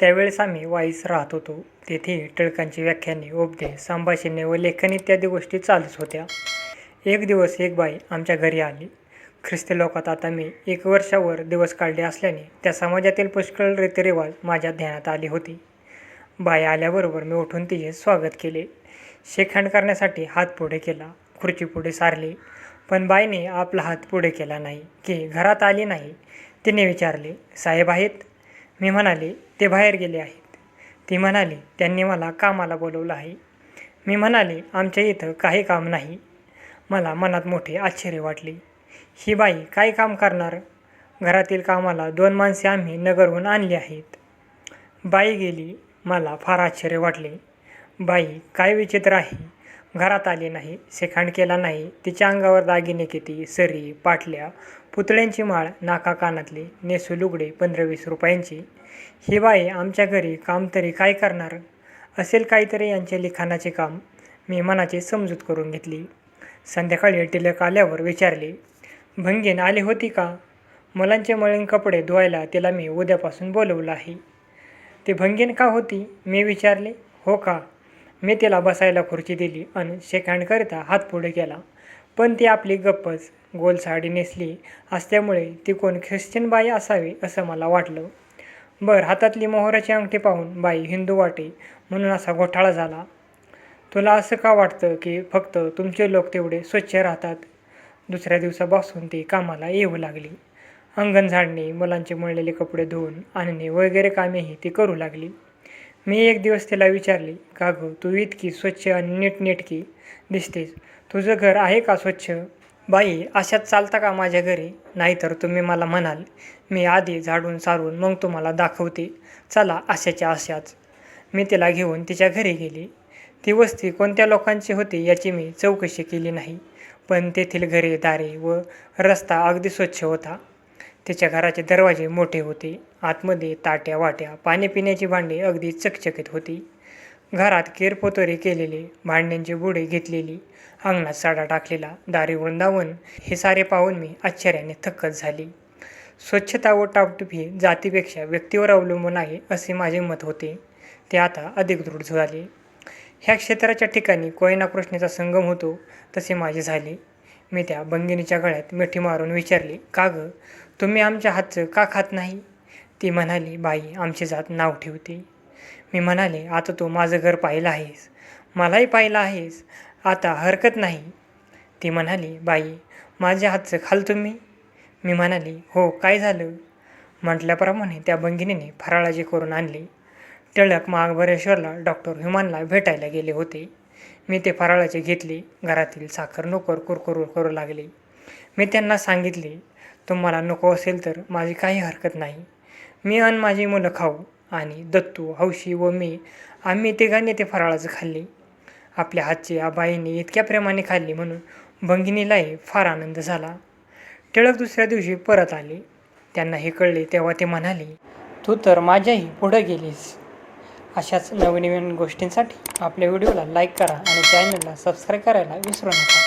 त्यावेळेस आम्ही वाईस राहत होतो. तेथे टिळकांची व्याख्याने उपदेश संभाषणे व लेखन इत्यादी गोष्टी चालूच होत्या. एक दिवस एक बाई आमच्या घरी आली. ख्रिस्ती लोकात आता मी एक वर्षावर दिवस काढले असल्याने त्या समाजातील पुष्कळ रीतिरिवाज माझ्या ध्यानात आली होती. बाई आल्याबरोबर मी उठून तिचे स्वागत केले. शेखंड करण्यासाठी हात पुढे केला खुर्ची पुढे सारली. पण बाईने आपला हात पुढे केला नाही की घरात आली नाही तिने विचारले साहेब आहेत? मी म्हणाले ते बाहेर गेले आहेत. ती म्हणाली त्यांनी मला कामाला बोलवलं आहे. मी म्हणाले आमच्या इथं काही काम नाही. मला मनात मोठे आश्चर्य वाटले. ही बाई काय काम करणार? घरातील कामाला दोन माणसे आम्ही नगरहून आणली आहेत. बाई गेली. मला फार आश्चर्य वाटले. बाई काय विचित्र आहे. घरात आली नाही सेखांड केला नाही. तिच्या अंगावर दागिने किती सरी पाटल्या पुतळ्यांची माळ नाका कानातली नेसू लुगडे पंधरा वीस रुपयांची. ही बाई आमच्या घरी काम तरी काय करणार? असेल काहीतरी यांचे लिखाणाचे काम. मी मनाची समजूत करून घेतली. संध्याकाळी टिलक आल्यावर विचारले भंगीन आली होती का? मुलांचे मळीन कपडे धुवायला तिला मी उद्यापासून बोलवलं आहे. ती भंगीन का होती? मी विचारले हो का? मी तिला बसायला खुर्ची दिली आणि शेकांडकरिता हात पुढे केला. पण ती आपली गप्पच गोल साडी नेसली असल्यामुळे ती कोण ख्रिश्चन बाई असावी असं मला वाटलं. बरं हातातली मोहराची अंगठी पाहून बाई हिंदू वाटे म्हणून असा घोटाळा झाला. तुला असं का वाटतं की फक्त तुमचे लोक तेवढे स्वच्छ राहतात? दुसऱ्या दिवसापासून ती कामाला येऊ लागली. अंगण झाडणे मुलांचे मळलेले कपडे धुवून आणणे वगैरे कामेही ती करू लागली. मी एक दिवस तिला विचारले का गं तू इतकी स्वच्छ आणि नीटनेटकी दिसतेस. तुझं घर आहे का स्वच्छ? बाई अशात चालता का माझ्या घरी? नाहीतर तुम्ही मला म्हणाल मी आधी झाडून सारून मग तुम्हाला दाखवते. चला अशाच्या अशाच. मी तिला घेऊन तिच्या घरी गेली. ती वस्ती कोणत्या लोकांची होती याची मी चौकशी केली नाही पण तेथील घरे दारे व रस्ता अगदी स्वच्छ होता. तिच्या घराचे दरवाजे मोठे होते. आतमध्ये ताट्या वाट्या पाणी पिण्याची भांडी अगदी चकचकीत होती. घरात केरपोतोरे केलेले भांड्यांची बुडे घेतलेली अंगणात साडा टाकलेला दारी वृंदावन हे सारे पाहून मी आश्चर्याने थक्कच झाली. स्वच्छता व टापटीप ही जातीपेक्षा व्यक्तीवर अवलंबून आहे असे माझे मत होते. ते आता अधिक दृढ झाले. ह्या क्षेत्राच्या ठिकाणी कोयना कृष्णेचा संगम होतो तसे माझे झाले. मी त्या बंगिनीच्या गळ्यात मिठी मारून विचारले का गं? तुम्ही आमच्या हातचं का खात नाही? ती म्हणाली बाई आमची जात नाव ठेवते. मी म्हणाले आता तू माझं घर पाहिलं आहेस. मलाही पाहिलं आहेस. आता हरकत नाही. ती म्हणाली बाई माझ्या हातचं खाल तुम्ही? मी म्हणाली हो काय झालं? म्हटल्याप्रमाणे त्या बंगिनीने फराळाजी करून आणली. टिळक महाबळेश्वरला डॉक्टर ह्युमानला भेटायला गेले होते. मी ते फराळाचे घेतले. घरातील साखर नोकर कुरकुर करू लागले. मी त्यांना सांगितले तुम्हाला नको असेल तर माझी काही हरकत नाही. मी आणि माझी मुलं खाऊ आणि दत्तू हौशी व मी आम्ही तिघांनी ते फराळाचं खाल्ले. आपल्या हातची आबाईने इतक्या प्रेमाने खाल्ली म्हणून भंगिनीलाही फार आनंद झाला. टिळक दुसऱ्या दिवशी परत आले. त्यांना हे कळले तेव्हा ते म्हणाले तू तर माझ्याही पुढं गेलीस. अशाच नवीन नवीन गोष्टींसाठी आपल्या व्हिडिओला लाईक करा आणि चॅनलला सबस्क्राईब करायला विसरू नका.